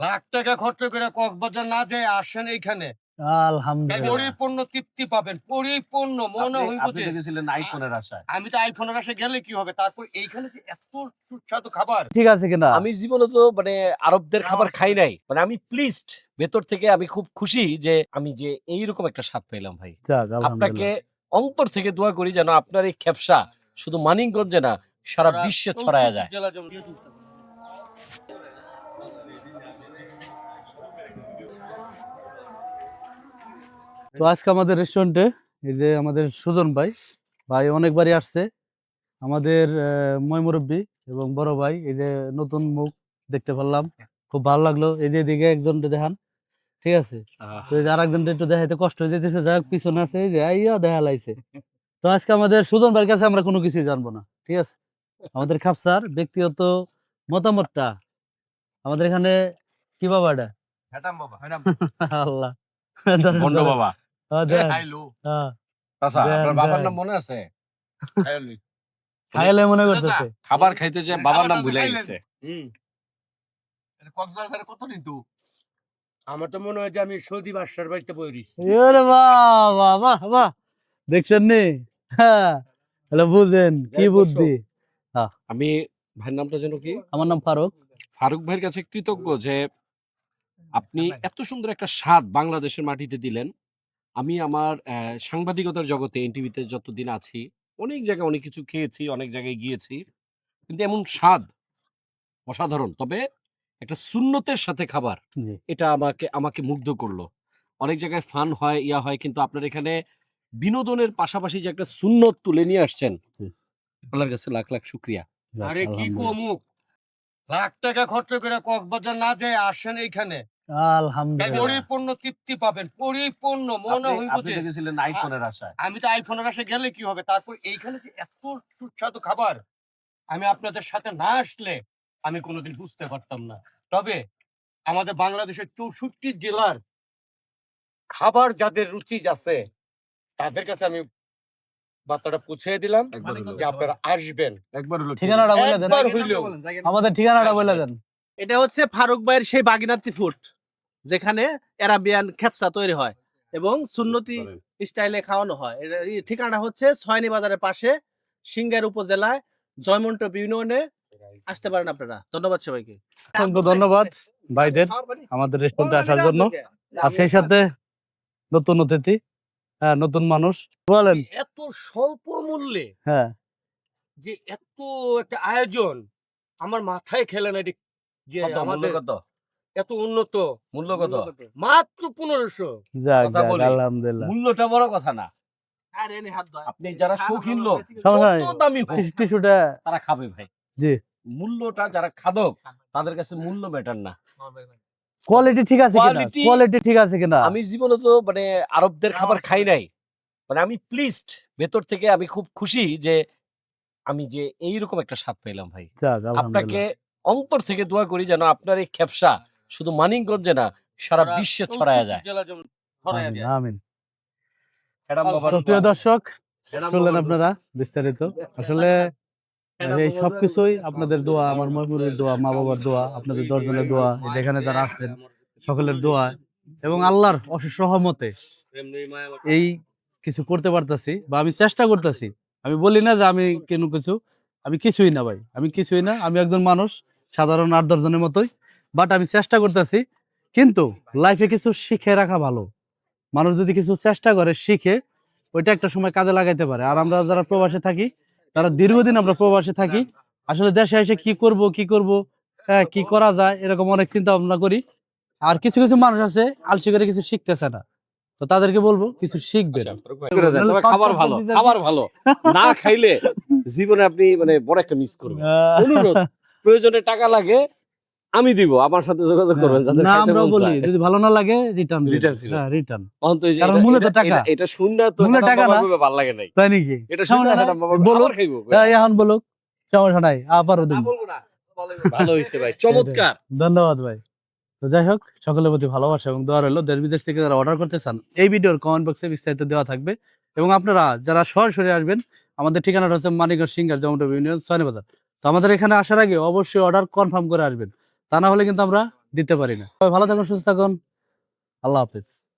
লাখ টাকা খরচ করে কক্সবাজার না যায় আসেন এইখানে। আলহামদুলিল্লাহ। পরিপূর্ণ তৃপ্তি পাবেন পরিপূর্ণ মনে হইব আপনি গেছিলেন আইফোনের আশায়। আমি তো আইফোনের আসে গেলে কি হবে? তারপর এইখানে যে এত সুস্বাদু খাবার। ঠিক আছে কিনা? আমি জীবনে তো মানে আরবদের খাবার খাই নাই। মানে আমি প্লিজড ভেতর থেকে আমি খুব খুশি যে আমি যে এইরকম একটা স্বাদ পেলাম ভাই। আপনাকে অন্তর থেকে দোয়া করি যেন আপনার এই খেপসা শুধু মানিকগঞ্জে না সারা বিশ্বে ছড়ায় যায়। তো আজকে আমাদের রেস্টুরেন্টে এই যে আমাদের সুজন ভাই ভাই অনেকবারই আসছে। আমাদের ময় মুরব্বী এবং বড় ভাই এই যে নতুন মুখ দেখতে পারলাম। খুব ভালো লাগল। এই যে এদিকে একজন দেখান। ঠিক আছে? তো এই যে আরেকজন একটু দেখাইতে কষ্ট হয়ে যেতেছে যাই হোক পিছনে আছে এই যে আইয়া দেখা লাইছে। তো আজকে আমাদের সুজন ভাইয়ের কাছে আমরা কোনো কিছুই জানব না। ঠিক আছে? আমাদের খাপসার ব্যক্তিগত মতামতটা। আমাদের এখানে কি বাবা এটা? বাবা। আল্লাহ। বন্ড বাবা। খাইলো আপনার বাবার নাম মনে আছে? খাইলে। মনে করতেছে। খাবার খাইতে যে বাবার নাম ভুলে গেছে কক্সবাজারে কত নিতু আমার তো মনে হয় যে আমি সৌদি বাদশার বাড়িতে বইরিস ওরে বাহ বাহ বাহ। বাহ দেখছেন নি? হ্যাঁ। বুঝেন কি বুদ্ধি? আমি ভাইয়ের নামটা যেন কি? আমার নাম ফারুক। ফারুক ভাইয়ের কাছে কৃতজ্ঞ যে আপনি এত সুন্দর একটা স্বাদ বাংলাদেশের মাটিতে দিলেন। আমি আমার আহ, সাংবাদিকতার জগতে এনটিভিতে যতদিন আছি অনেক জায়গায় অনেক কিছু খেয়েছি অনেক জায়গায় গিয়েছি। কিন্তু এমন স্বাদ অসাধারণ। তবে একটা সুন্নতের সাথে খাবার জি। এটা আমাকে আমাকে মুগ্ধ করল। অনেক জায়গায় ফান হয় ইয়া হয় কিন্তু আপনার এখানে বিনোদনের পাশাপাশি যে একটা সুন্নত তুলে নিয়ে আসছেন জি। আল্লাহর কাছে লাখ লাখ শুক্রিয়া। যাক, আরে কি আলহামদুলিল্লাহ। কমুক লাখ টাকা খরচ করে কক্সবাজার না যায় আসেন এইখানে। আলহামদুলিল্লাহ। পরিপূর্ণ তৃপ্তি পাবেন পরিপূর্ণ মনে হইব আপনি যে তো আইফোনের আশায়। আমি তো আইফোনের আসে গেলে কি হবে? তারপর এইখানে যে এত সুস্বাদু খাবার আমি আপনাদের সাথে না আসলে আমি কোনোদিন বুঝতে পারতাম না। তবে আমাদের বাংলাদেশের চৌষট্টি জেলার খাবার যাদের রুচি আছে তাদের কাছে আমি বার্তাটা পৌঁছে দিলাম। যে আপনারা আসবেন। একবার ঠিকানাটা বলে দেন। আমাদের ঠিকানাটা বলে দেন। এটা হচ্ছে ফারুক ভাইয়ের সেই বাগিনাতি ফুড। যেখানে অ্যারাবিয়ান খেপসা তৈরি হয় এবং সুন্নতি স্টাইলে খাওয়ানো হয়। এটা ঠিকানা হচ্ছে ছয়নি বাজারের পাশে সিঙ্গার উপজেলায় জয়মন্টপ ইউনিয়নে। আসতে পারেন আপনারা। ধন্যবাদ সবাইকে। অসংখ্য ধন্যবাদ ভাইদের আমাদের রেস্টুরেন্টে আসার জন্য। আর সেই সাথে নতুন অতিথি হ্যাঁ নতুন মানুষ। বলেন। এত স্বল্প মূল্যে হ্যাঁ। যে এত একটা আয়োজন আমার মাথায় খেলে না এটি যে আমাদের কত? এত উন্নত। মূল্য কত মাত্র পনেরোশো। আলহামদুলিল্লাহ। মূল্যটা বড় কথা না। আপনি যারা শৌখিন লোক দামি তারা খাবে ভাই। জি। মূল্যটা যারা খাদক তাদের কাছে মূল্য ম্যাটার না। কোয়ালিটি ঠিক আছে কিনা? কোয়ালিটি ঠিক আছে কিনা? আমি জীবনে তো মানে আরবদের খাবার খাই নাই। মানে আমি প্লিজড ভেতর থেকে আমি খুব খুশি যে আমি যে এইরকম একটা স্বাদ পেলাম ভাই। আপনাকে অন্তর থেকে দোয়া করি যেন আপনার এই খেপসা শুধু মানিকগঞ্জে না সারা বিশ্বে ছড়ায়া যায়। আমিন, প্রিয় দর্শক শুনলেন আপনারা বিস্তারিত? আসলে এই সবকিছুই আপনাদের দোয়া আমার ময়মুরের দোয়া মা বাবার দোয়া আপনাদের দশজনের দোয়া যেখানে যারা আছেন সকলের দোয়া এবং আল্লাহর অশেষ রহমতে এই কিছু করতে পারতাছি বা আমি চেষ্টা করতেছি। আমি বলি না যে আমি কেন কিছু আমি কিছুই না ভাই আমি কিছুই না আমি একজন মানুষ সাধারণ আট দশজনের মতোই। বাট আমি চেষ্টা করতেছি কিন্তু লাইফে কিছু শিখে রাখা ভালো। মানুষ যদি কিছু চেষ্টা করে শিখে ওইটা একটা সময় কাজে লাগাইতে পারে। আর আমরা যারা প্রবাসে থাকি তারা দীর্ঘদিন আমরা প্রবাসে থাকি আসলে দেশে এসে কি করব কি করব হ্যাঁ কি করা যায় এরকম অনেক চিন্তা ভাবনা করি। আর কিছু কিছু মানুষ আছে আলসি করে কিছু শিখতেছে না। তো তাদেরকে বলব কিছু শিখবেন দেন, তবে খাবার ভালো খাবার ভালো। না খাইলে জীবনে আপনি মানে বড় একটা মিস করবেন। অনুরোধ প্রয়োজনে টাকা লাগে আমি দিব আমার সাথে যোগাযোগ করবেন যাদের না মন বলি যদি ভালো না লাগে রিটার্ন ফিরত। হ্যাঁ রিটার্ন অন্ত এই কারণ এটা- মূলে তো এটা- টাকা। এটা- শুননা তো মূলে টাকা না। ভালো লাগে নাই। তাই নাকি? এটা শুননা বলো। খাইবো হ্যাঁ, এখন বলুক। সমস্যা নাই আবারও দিন ভালো হয়েছে ভাই। চমৎকার। ধন্যবাদ ভাই। তো যাই হোক সকলের প্রতি ভালোবাসা এবং দোয়া রইল। দেশ বিদেশ থেকে যারা অর্ডার করতে চান এই ভিডিওর কমেন্ট বক্সে বিস্তারিত দেওয়া থাকবে। এবং আপনারা যারা সরাসরি আসবেন আমাদের ঠিকানাটা হচ্ছে মানিকগঞ্জ সিঙ্গার জমটো ইউনিয়ন সয়নি বাজার তো আমাদের এখানে আসার আগে অবশ্যই অর্ডার কনফার্ম করে আসবেন। তা না হলে কিন্তু আমরা দিতে পারি না। ভালো থাকুন সুস্থ থাকুন। আল্লাহ হাফেজ।